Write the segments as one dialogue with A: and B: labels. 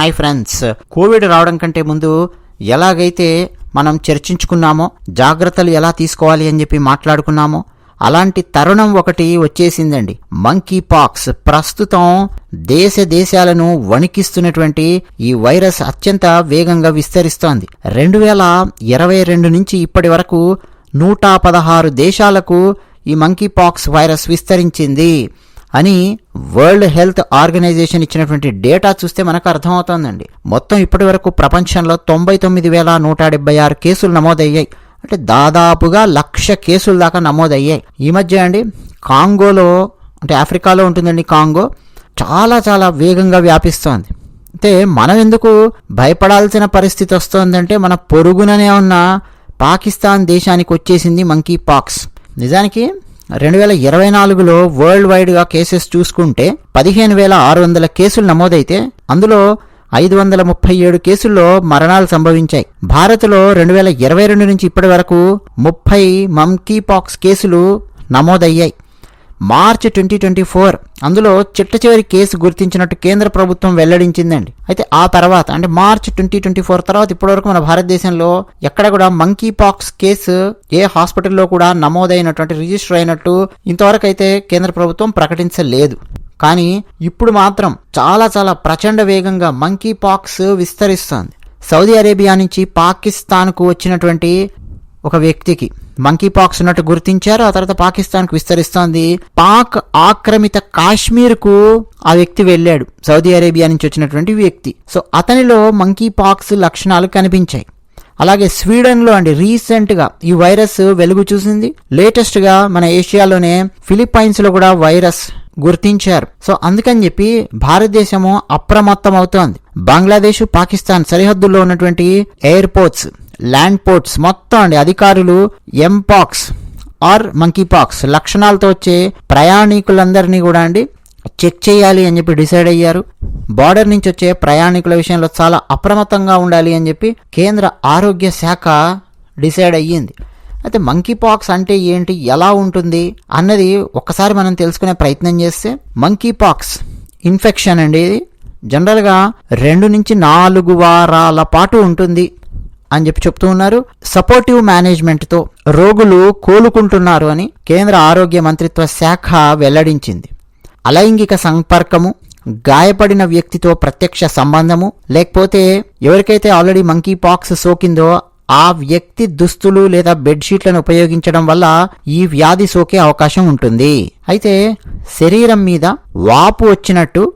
A: Hi friends. Covid రావడం కంటే ముందు ఎలాగైతే మనం చర్చించుకున్నామో జాగ్రత్తలు ఎలా తీసుకోవాలి అని చెప్పి మాట్లాడుకున్నామో అలాంటి తరుణం ఒకటి వచ్చేసిందండి. మంకీ పాక్స్ ప్రస్తుతం దేశ దేశాలను వణికిస్తున్నటువంటి ఈ వైరస్ అత్యంత వేగంగా విస్తరిస్తోంది. రెండు వేల ఇరవై రెండు నుంచి ఇప్పటి వరకు నూట పదహారు దేశాలకు ఈ మంకీ పాక్స్ వైరస్ విస్తరించింది. అని వరల్డ్ హెల్త్ ఆర్గనైజేషన్ ఇచ్చినటువంటి డేటా చూస్తే మనకు అర్థమవుతోందండి. మొత్తం ఇప్పటి వరకు ప్రపంచంలో తొంభై తొమ్మిది వేల నూట డెబ్బై ఆరు కేసులు నమోదయ్యాయి. అంటే దాదాపుగా లక్ష కేసుల దాకా నమోదయ్యాయి. ఈ మధ్య అండి కాంగోలో అంటే ఆఫ్రికాలో ఉంటుందండి కాంగో చాలా చాలా వేగంగా వ్యాపిస్తోంది. అంటే మనం ఎందుకు భయపడాల్సిన పరిస్థితి వస్తోందంటే మన పొరుగుననే ఉన్న పాకిస్తాన్ దేశానికి వచ్చేసింది మంకీ పాక్స్ నిజానికి రెండు వేల ఇరవై నాలుగులో వరల్డ్ వైడ్గా కేసెస్ చూసుకుంటే పదిహేను వేల ఆరు వందల కేసులు నమోదైతే అందులో ఐదు వందల ముప్పై ఏడు కేసుల్లో మరణాలు సంభవించాయి. భారత్లో రెండు వేల ఇరవై రెండు నుంచి ఇప్పటి వరకు ముప్పై మంకీ పాక్స్ కేసులు నమోదయ్యాయి. మార్చ్ ట్వంటీ ట్వంటీ ఫోర్ అందులో చిట్ట చివరి కేసు గుర్తించినట్టు కేంద్ర ప్రభుత్వం వెల్లడించిందండి. అయితే ఆ తర్వాత అంటే మార్చ్ ట్వంటీ ట్వంటీ ఫోర్ తర్వాత ఇప్పటివరకు మన భారతదేశంలో ఎక్కడ కూడా మంకీ పాక్స్ కేసు ఏ హాస్పిటల్లో కూడా నమోదైనటువంటి రిజిస్టర్ అయినట్టు ఇంతవరకు అయితే కేంద్ర ప్రభుత్వం ప్రకటించలేదు. కానీ ఇప్పుడు మాత్రం చాలా చాలా ప్రచండ వేగంగా మంకీ పాక్స్ విస్తరిస్తోంది. సౌదీ అరేబియా నుంచి పాకిస్తాన్కు వచ్చినటువంటి ఒక వ్యక్తికి మంకీ పాక్స్ ఉన్నట్టు గుర్తించారు. ఆ తర్వాత పాకిస్తాన్కు విస్తరిస్తోంది. పాక్ ఆక్రమిత కాశ్మీర్కు ఆ వ్యక్తి వెళ్ళాడు. సౌదీ అరేబియా నుంచి వచ్చినటువంటి వ్యక్తి. సో అతనిలో మంకీ పాక్స్ లక్షణాలు కనిపించాయి. అలాగే స్వీడన్లో అండి రీసెంట్గా ఈ వైరస్ వెలుగు చూసింది. లేటెస్ట్గా మన ఏషియాలోనే ఫిలిప్పైన్స్లో కూడా వైరస్ గుర్తించారు. సో అందుకని చెప్పి భారతదేశము అప్రమత్తం అవుతోంది బంగ్లాదేశ్ పాకిస్తాన్ సరిహద్దుల్లో ఉన్నటువంటి ఎయిర్పోర్ట్స్ ల్యాండ్ పోర్ట్స్ మొత్తం అండి. అధికారులు ఎంపాక్స్ ఆర్ మంకీ పాక్స్ లక్షణాలతో వచ్చే ప్రయాణికులందరినీ కూడా అండి చెక్ చేయాలి అని చెప్పి డిసైడ్ అయ్యారు. బార్డర్ నుంచి వచ్చే ప్రయాణికుల విషయంలో చాలా అప్రమత్తంగా ఉండాలి అని చెప్పి కేంద్ర ఆరోగ్య శాఖ డిసైడ్ అయ్యింది. అయితే మంకీ పాక్స్ అంటే ఏంటి ఎలా ఉంటుంది అన్నది ఒక్కసారి మనం తెలుసుకునే ప్రయత్నం చేస్తే మంకీ పాక్స్ ఇన్ఫెక్షన్ అండి ఇది. జనరల్గా రెండు నుంచి నాలుగు వారాల పాటు ఉంటుంది. అని చెప్పి చెప్తూ ఉన్నారు. సపోర్టివ్ మేనేజ్మెంట్తో రోగులు కోలుకుంటున్నారు అని కేంద్ర ఆరోగ్య మంత్రిత్వ శాఖ వెల్లడించింది. అలైంగిక సంపర్కము గాయపడిన వ్యక్తితో ప్రత్యక్ష సంబంధము లేకపోతే ఎవరికైతే ఆల్రెడీ మంకీ పాక్స్ సోకిందో ఆ వ్యక్తి దుస్తులు లేదా బెడ్షీట్లను ఉపయోగించడం వల్ల ఈ వ్యాధి సోకే అవకాశం ఉంటుంది. అయితే శరీరం మీద వాపు వచ్చినట్టు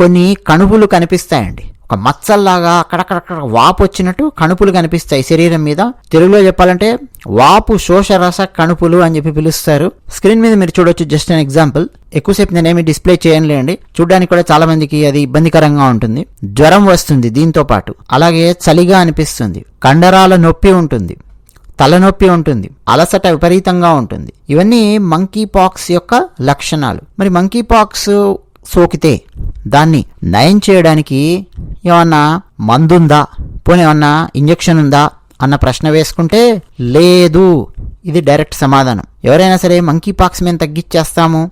A: కొన్ని కణుపులు కనిపిస్తాయండి. ఒక మచ్చల్లాగా అక్కడక్కడక్కడ వాపు వచ్చినట్టు కణుపులు కనిపిస్తాయి శరీరం మీద. తెలుగులో చెప్పాలంటే వాపు శోషరస కణుపులు అని చెప్పి పిలుస్తారు. స్క్రీన్ మీద మీరు చూడొచ్చు జస్ట్ అన్ ఎగ్జాంపుల్. ఎక్కువసేపు నేనేమి డిస్ప్లే చేయనులేండి. చూడడానికి కూడా చాలా మందికి అది ఇబ్బందికరంగా ఉంటుంది. జ్వరం వస్తుంది దీంతో పాటు. అలాగే చలిగా అనిపిస్తుంది. కండరాల నొప్పి ఉంటుంది. తలనొప్పి ఉంటుంది. అలసట విపరీతంగా ఉంటుంది. ఇవన్నీ మంకీ పాక్స్ యొక్క లక్షణాలు. మరి మంకీ పాక్స్ సోకితే దాన్ని నయం చేయడానికి ఏమన్నా మందుందా? పోనీ ఏమన్నా ఇంజెక్షన్ ఉందా అన్న ప్రశ్న వేసుకుంటే లేదు. ఇది డైరెక్ట్ సమాధానం. ఎవరైనా సరే మంకీ పాక్స్ మేము తగ్గించేస్తాము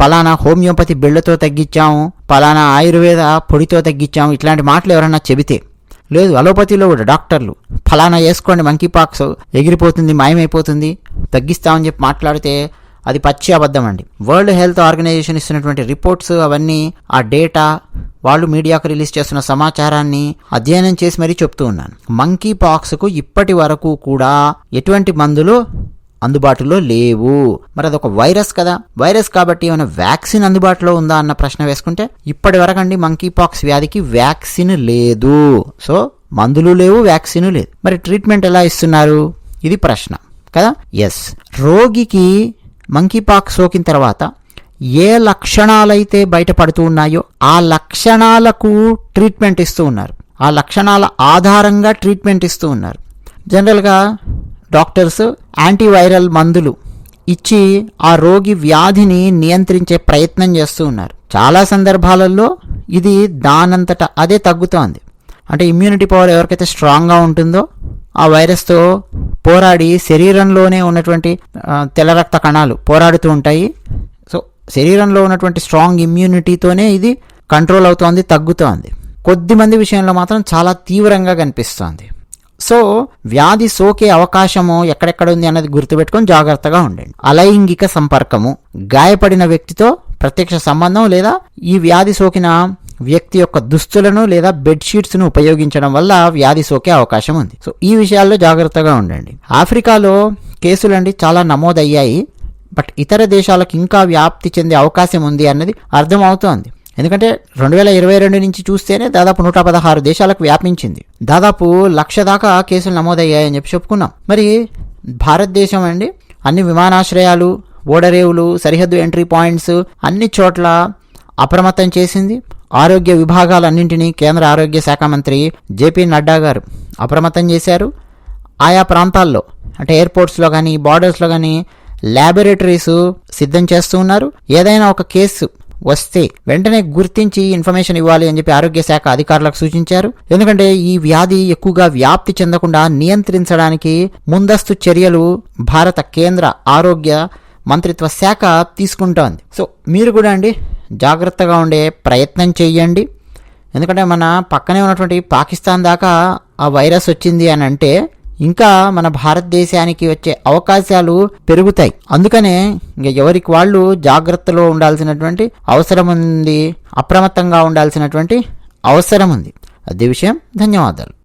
A: పలానా హోమియోపతి బిళ్ళతో తగ్గించాము పలానా ఆయుర్వేద పొడితో తగ్గించాము ఇట్లాంటి మాటలు ఎవరైనా చెబితే. లేదు అలోపతిలో కూడా డాక్టర్లు ఫలానా వేసుకోండి మంకీ పాక్స్ ఎగిరిపోతుంది మాయమైపోతుంది తగ్గిస్తామని చెప్పి మాట్లాడితే అది పచ్చి అబద్ధం అండి. వరల్డ్ హెల్త్ ఆర్గనైజేషన్ ఇస్తున్నటువంటి రిపోర్ట్స్ అవన్నీ ఆ డేటా వాళ్ళు మీడియాకు రిలీజ్ చేస్తున్న సమాచారాన్ని అధ్యయనం చేసి మరీ చెప్తూ ఉన్నాను. మంకీ పాక్స్కు ఇప్పటి వరకు కూడా ఎటువంటి మందులు అందుబాటులో లేవు. మరి అదొక వైరస్ కదా. వైరస్ కాబట్టి ఏమైనా వ్యాక్సిన్ అందుబాటులో ఉందా అన్న ప్రశ్న వేసుకుంటే ఇప్పటి వరకు అండి మంకీ పాక్స్ వ్యాధికి వ్యాక్సిన్ లేదు. సో మందులు లేవు వ్యాక్సిన్ లేదు. మరి ట్రీట్మెంట్ ఎలా ఇస్తున్నారు? ఇది ప్రశ్న. కదా? ఎస్ రోగికి మంకీపాక్ సోకిన తర్వాత ఏ లక్షణాలైతే బయటపడుతూ ఉన్నాయో ఆ లక్షణాలకు ట్రీట్మెంట్ ఇస్తూ ఉన్నారు. ఆ లక్షణాల ఆధారంగా ట్రీట్మెంట్ ఇస్తూ ఉన్నారు. జనరల్గా డాక్టర్స్ యాంటీవైరల్ మందులు ఇచ్చి ఆ రోగి వ్యాధిని నియంత్రించే ప్రయత్నం చేస్తూ ఉన్నారు. చాలా సందర్భాలలో ఇది దానంతట అదే తగ్గుతోంది. అంటే ఇమ్యూనిటీ పవర్ ఎవరికైతే స్ట్రాంగ్గా ఉంటుందో ఆ వైరస్తో పోరాడి శరీరంలోనే ఉన్నటువంటి తెల్ల రక్త కణాలు పోరాడుతూ ఉంటాయి. సో శరీరంలో ఉన్నటువంటి స్ట్రాంగ్ ఇమ్యూనిటీతోనే ఇది కంట్రోల్ అవుతోంది తగ్గుతోంది. కొద్దిమంది విషయంలో మాత్రం చాలా తీవ్రంగా కనిపిస్తోంది. సో వ్యాధి సోకే అవకాశము ఎక్కడెక్కడ ఉంది అన్నది గుర్తుపెట్టుకొని జాగ్రత్తగా ఉండండి. అలైంగిక సంపర్కము గాయపడిన వ్యక్తితో ప్రత్యక్ష సంబంధం లేదా ఈ వ్యాధి సోకిన వ్యక్తి యొక్క దుస్తులను లేదా బెడ్షీట్స్ను ఉపయోగించడం వల్ల వ్యాధి సోకే అవకాశం ఉంది. సో ఈ విషయాల్లో జాగ్రత్తగా ఉండండి. ఆఫ్రికాలో కేసులండి చాలా నమోదయ్యాయి. బట్ ఇతర దేశాలకు ఇంకా వ్యాప్తి చెందే అవకాశం ఉంది అన్నది అర్థమవుతోంది. ఎందుకంటే రెండు వేల ఇరవై రెండు నుంచి చూస్తేనే దాదాపు నూట పదహారు దేశాలకు వ్యాపించింది. దాదాపు లక్ష దాకా కేసులు నమోదయ్యాయని చెప్పి చెప్పుకున్నాం. మరి భారతదేశం అండి అన్ని విమానాశ్రయాలు ఓడరేవులు సరిహద్దు ఎంట్రీ పాయింట్స్ అన్ని చోట్ల అప్రమత్తం చేసింది. ఆరోగ్య విభాగాలన్నింటినీ కేంద్ర ఆరోగ్య శాఖ మంత్రి జేపీ నడ్డా గారు అప్రమత్తం చేశారు. ఆయా ప్రాంతాల్లో అంటే ఎయిర్పోర్ట్స్లో కానీ బార్డర్స్లో కానీ ల్యాబొరేటరీస్ సిద్ధం చేస్తూ ఉన్నారు. ఏదైనా ఒక కేసు వస్తే వెంటనే గుర్తించి ఇన్ఫర్మేషన్ ఇవ్వాలి అని చెప్పి ఆరోగ్య శాఖ అధికారులకు సూచించారు. ఎందుకంటే ఈ వ్యాధి ఎక్కువగా వ్యాప్తి చెందకుండా నియంత్రించడానికి ముందస్తు చర్యలు భారత కేంద్ర ఆరోగ్య మంత్రిత్వ శాఖ తీసుకుంటోంది. సో మీరు కూడా అండి జాగ్రత్తగా ఉండే ప్రయత్నం చేయండి ఎందుకంటే మన పక్కనే ఉన్నటువంటి పాకిస్తాన్ దాకా ఆ వైరస్ వచ్చింది అని అంటే ఇంకా మన భారతదేశానికి వచ్చే అవకాశాలు పెరుగుతాయి. అందుకనే ఇంక ఎవరికి వాళ్ళు జాగ్రత్తలో ఉండాల్సినటువంటి అవసరం ఉంది అప్రమత్తంగా ఉండాల్సినటువంటి అవసరం ఉంది. అదే విషయం. ధన్యవాదాలు.